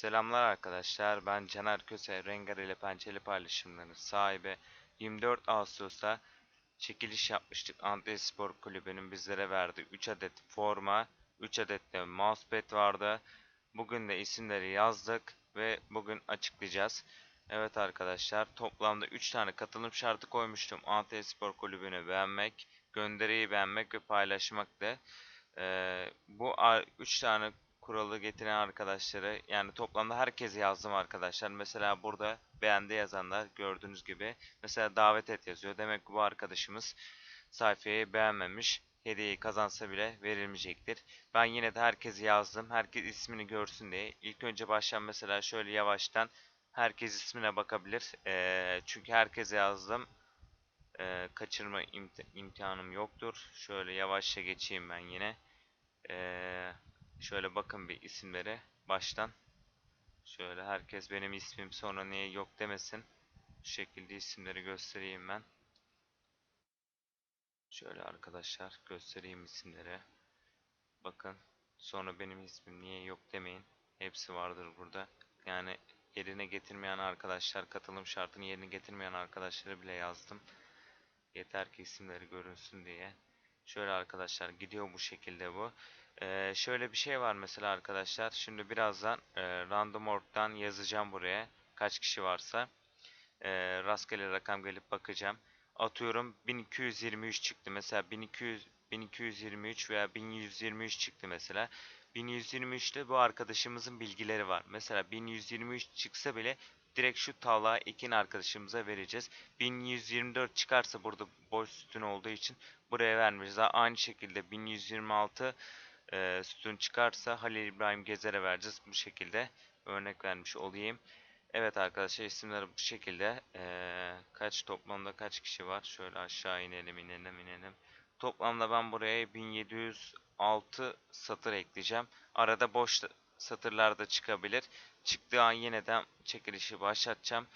Selamlar arkadaşlar. Ben Caner Köse, Rengar Pençeli paylaşımlarının sahibi. 24 Ağustos'ta çekiliş yapmıştık. Antalya Spor Kulübü'nün bizlere verdiği 3 adet forma, 3 adet de mousepad vardı. Bugün de isimleri yazdık ve bugün açıklayacağız. Evet arkadaşlar toplamda 3 tane katılım şartı koymuştum. Antalya Spor Kulübü'nü beğenmek, gönderiyi beğenmek ve paylaşmaktı. Ee, bu 3 tane kuralı getiren arkadaşları yani toplamda herkesi yazdım arkadaşlar. Mesela burada beğendi yazanlar gördüğünüz gibi mesela davet et yazıyor. Demek ki bu arkadaşımız sayfayı beğenmemiş. Hediyeyi kazansa bile verilmeyecektir. Ben yine de herkesi yazdım. Herkes ismini görsün diye. İlk önce baştan mesela şöyle yavaştan herkes ismine bakabilir. Ee, çünkü herkese yazdım. Ee, kaçırma imti imkanım yoktur. Şöyle yavaşça geçeyim ben yine. Ee, Şöyle bakın bir isimlere baştan. Şöyle herkes benim ismim sonra niye yok demesin. Bu şekilde isimleri göstereyim ben. Şöyle arkadaşlar göstereyim isimleri. Bakın sonra benim ismim niye yok demeyin. Hepsi vardır burada. Yani yerine getirmeyen arkadaşlar katılım şartını yerine getirmeyen arkadaşları bile yazdım. Yeter ki isimleri görünsün diye. Şöyle arkadaşlar gidiyor bu şekilde bu. Ee, şöyle bir şey var mesela arkadaşlar. Şimdi birazdan e, random org'dan yazacağım buraya. Kaç kişi varsa. E, rastgele rakam gelip bakacağım. Atıyorum 1223 çıktı. Mesela 1200 1223 veya 1123 çıktı mesela. 1123'te bu arkadaşımızın bilgileri var. Mesela 1123 çıksa bile direkt şu tavla ekin arkadaşımıza vereceğiz. 1124 çıkarsa burada boş sütun olduğu için buraya vermeyeceğiz. Aynı şekilde 1126 e, sütun çıkarsa Halil İbrahim Gezer'e vereceğiz. Bu şekilde örnek vermiş olayım. Evet arkadaşlar isimler bu şekilde. E, kaç toplamda kaç kişi var? Şöyle aşağı inelim inelim inelim. Toplamda ben buraya 1706 satır ekleyeceğim. Arada boş satırlar da çıkabilir. Çıktığı an yeniden çekilişi başlatacağım.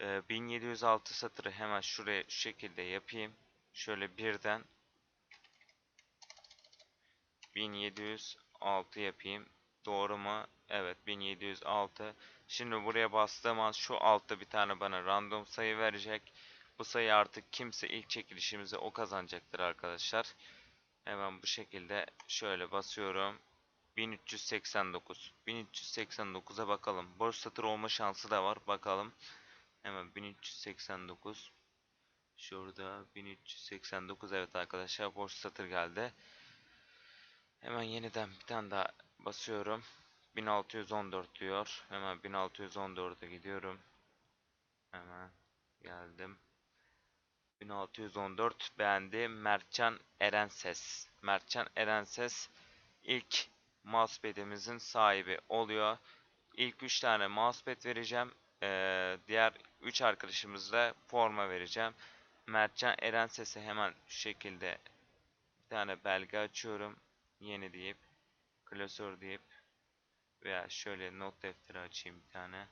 E, 1706 satırı hemen şuraya şu şekilde yapayım. Şöyle birden 1706 yapayım. Doğru mu? Evet 1706. Şimdi buraya bastığım an şu altta bir tane bana random sayı verecek. Bu sayı artık kimse ilk çekilişimize o kazanacaktır arkadaşlar. Hemen bu şekilde şöyle basıyorum. 1389. 1389'a bakalım. Boş satır olma şansı da var. Bakalım. Hemen 1389. Şurada 1389 evet arkadaşlar boş satır geldi. Hemen yeniden bir tane daha basıyorum. 1614 diyor. Hemen 1614'e gidiyorum. Hemen geldim. 1614 beğendi. Mertcan Erenses. Mertcan Erenses ilk mousepad'imizin sahibi oluyor. İlk 3 tane mousepad vereceğim. Ee, diğer 3 arkadaşımızla forma vereceğim. Mertcan Erenses'e hemen şu şekilde bir tane belge açıyorum yeni deyip klasör deyip veya şöyle not defteri açayım bir tane.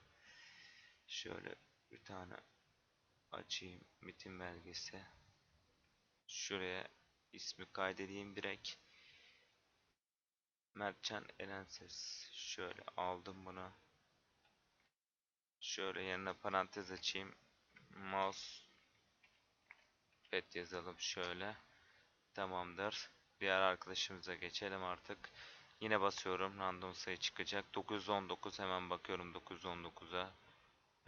Şöyle bir tane açayım metin belgesi. Şuraya ismi kaydedeyim direkt. Mertcan Elenses. Şöyle aldım bunu. Şöyle yanına parantez açayım. Mouse pet yazalım şöyle. Tamamdır Diğer arkadaşımıza geçelim artık. Yine basıyorum. Random sayı çıkacak. 919 hemen bakıyorum 919'a.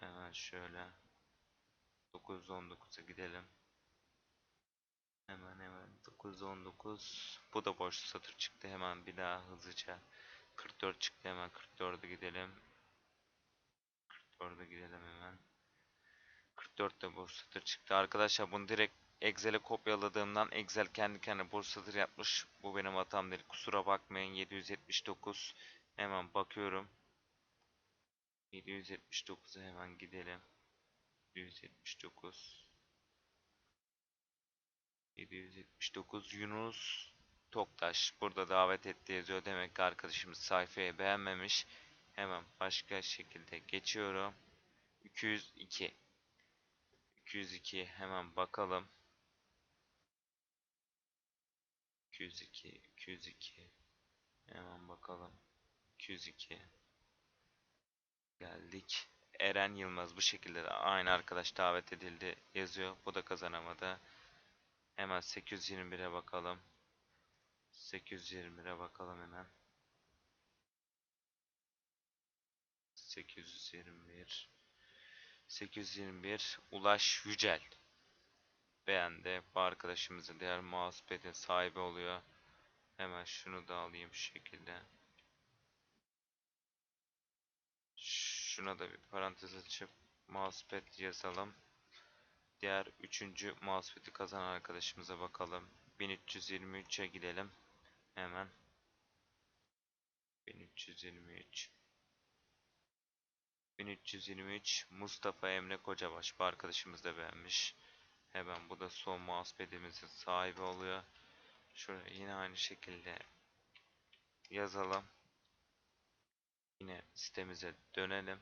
Hemen şöyle. 919'a gidelim. Hemen hemen 919. Bu da boş satır çıktı. Hemen bir daha hızlıca. 44 çıktı hemen 44'e gidelim. 44'e gidelim hemen. 44 de boş satır çıktı. Arkadaşlar bunu direkt Excel'e kopyaladığımdan Excel kendi kendine bursadır yapmış. Bu benim hatam değil. Kusura bakmayın. 779. Hemen bakıyorum. 779'a hemen gidelim. 779 779 Yunus Toktaş burada davet etti yazıyor. Demek ki arkadaşımız sayfayı beğenmemiş. Hemen başka şekilde geçiyorum. 202 202 hemen bakalım. 202 202 hemen bakalım 202 Geldik. Eren Yılmaz bu şekilde de aynı arkadaş davet edildi yazıyor. Bu da kazanamadı. Hemen 821'e bakalım. 821'e bakalım hemen. 821 821 Ulaş Yücel beğendi. Bu arkadaşımızın diğer mousepad'in sahibi oluyor. Hemen şunu da alayım şu şekilde. Şuna da bir parantez açıp mousepad yazalım. Diğer üçüncü mousepad'i kazanan arkadaşımıza bakalım. 1323'e gidelim. Hemen. 1323 1323 Mustafa Emre Kocabaş. Bu arkadaşımız da beğenmiş. Hemen bu da son mousepad'imizin sahibi oluyor. Şuraya yine aynı şekilde yazalım. Yine sitemize dönelim.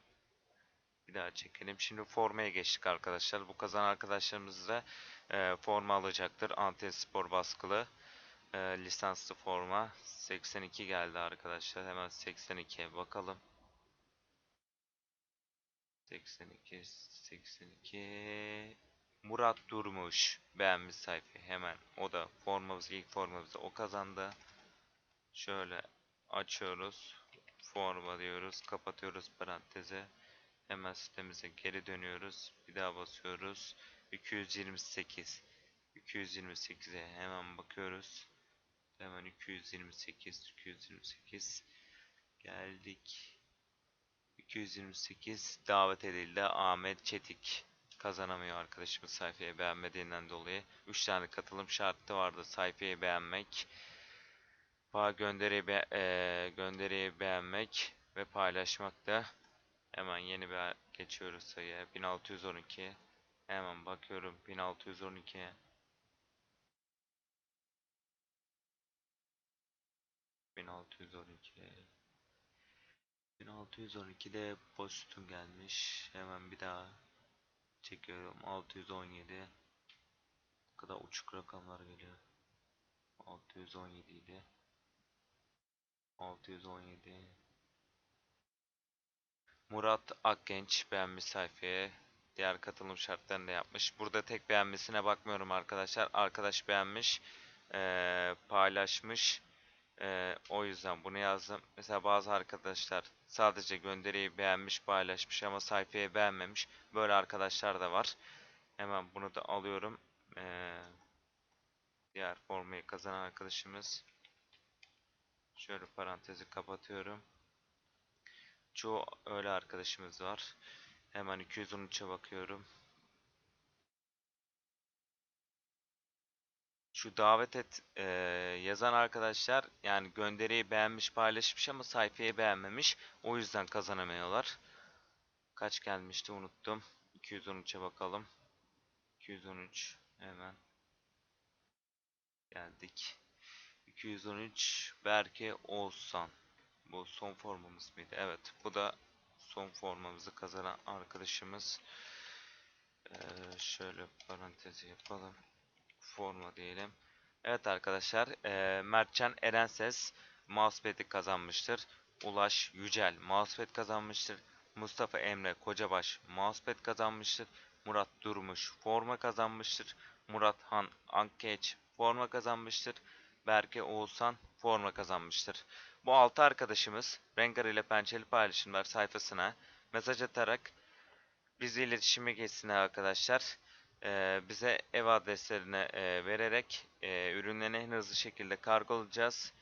Bir daha çekelim. Şimdi formaya geçtik arkadaşlar. Bu kazanan arkadaşlarımız da e, forma alacaktır. Antispor baskılı e, lisanslı forma. 82 geldi arkadaşlar. Hemen 82'ye bakalım. 82 82 Murat Durmuş beğenmiş sayfayı hemen. O da formamız ilk formamızda o kazandı. Şöyle açıyoruz. Forma diyoruz. Kapatıyoruz parantezi. Hemen sitemize geri dönüyoruz. Bir daha basıyoruz. 228 228'e hemen bakıyoruz. Hemen 228 228 geldik. 228 davet edildi. Ahmet Çetik kazanamıyor arkadaşımız sayfayı beğenmediğinden dolayı. 3 tane katılım şartı vardı sayfayı beğenmek. Gönderiyi, be e gönderiyi beğenmek ve paylaşmak da hemen yeni bir geçiyoruz sayıya 1612 hemen bakıyorum 1612 1612 1612'de boştum gelmiş. Hemen bir daha çekiyorum. 617. Bu kadar uçuk rakamlar geliyor. 617 idi. 617. Murat Akgenç beğenmiş sayfaya. Diğer katılım şartlarını da yapmış. Burada tek beğenmesine bakmıyorum arkadaşlar. Arkadaş beğenmiş. Ee, paylaşmış. Ee, o yüzden bunu yazdım. Mesela bazı arkadaşlar sadece gönderiyi beğenmiş, paylaşmış ama sayfayı beğenmemiş. Böyle arkadaşlar da var. Hemen bunu da alıyorum. Ee, diğer formayı kazanan arkadaşımız. Şöyle parantezi kapatıyorum. Çoğu öyle arkadaşımız var. Hemen 213'e bakıyorum. Şu davet et e, yazan arkadaşlar yani gönderiyi beğenmiş paylaşmış ama sayfayı beğenmemiş. O yüzden kazanamıyorlar. Kaç gelmişti unuttum. 213'e bakalım. 213 hemen. Geldik. 213 Berke Oğuzhan. Bu son formamız mıydı? Evet. Bu da son formamızı kazanan arkadaşımız. Ee, şöyle parantezi yapalım forma diyelim. Evet arkadaşlar e, Mertcan Erenses mousepad'i kazanmıştır. Ulaş Yücel mousepad kazanmıştır. Mustafa Emre Kocabaş mousepad kazanmıştır. Murat Durmuş forma kazanmıştır. Murat Han Ankeç forma kazanmıştır. Berke Oğuzhan forma kazanmıştır. Bu 6 arkadaşımız Rengar ile Pençeli Paylaşımlar sayfasına mesaj atarak bizi iletişime geçsin arkadaşlar e, bize ev adreslerini e, vererek e, ürünlerini en hızlı şekilde kargolayacağız.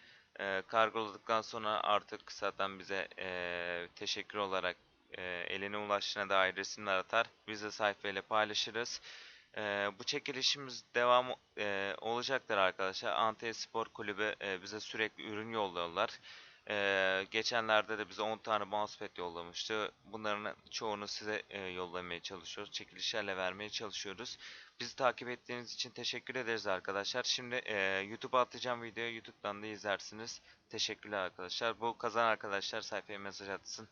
E, kargoladıktan sonra artık zaten bize e, teşekkür olarak e, eline ulaştığına dair resimler atar. Biz de sayfayla paylaşırız. E, bu çekilişimiz devam e, olacaktır arkadaşlar. Antalya Spor Kulübü e, bize sürekli ürün yolluyorlar. Ee, geçenlerde de bize 10 tane mousepad yollamıştı. Bunların çoğunu size e, yollamaya çalışıyoruz. Çekilişlerle vermeye çalışıyoruz. Bizi takip ettiğiniz için teşekkür ederiz arkadaşlar. Şimdi e, YouTube'a atacağım videoyu. YouTube'dan da izlersiniz. Teşekkürler arkadaşlar. Bu kazan arkadaşlar sayfaya mesaj atsın.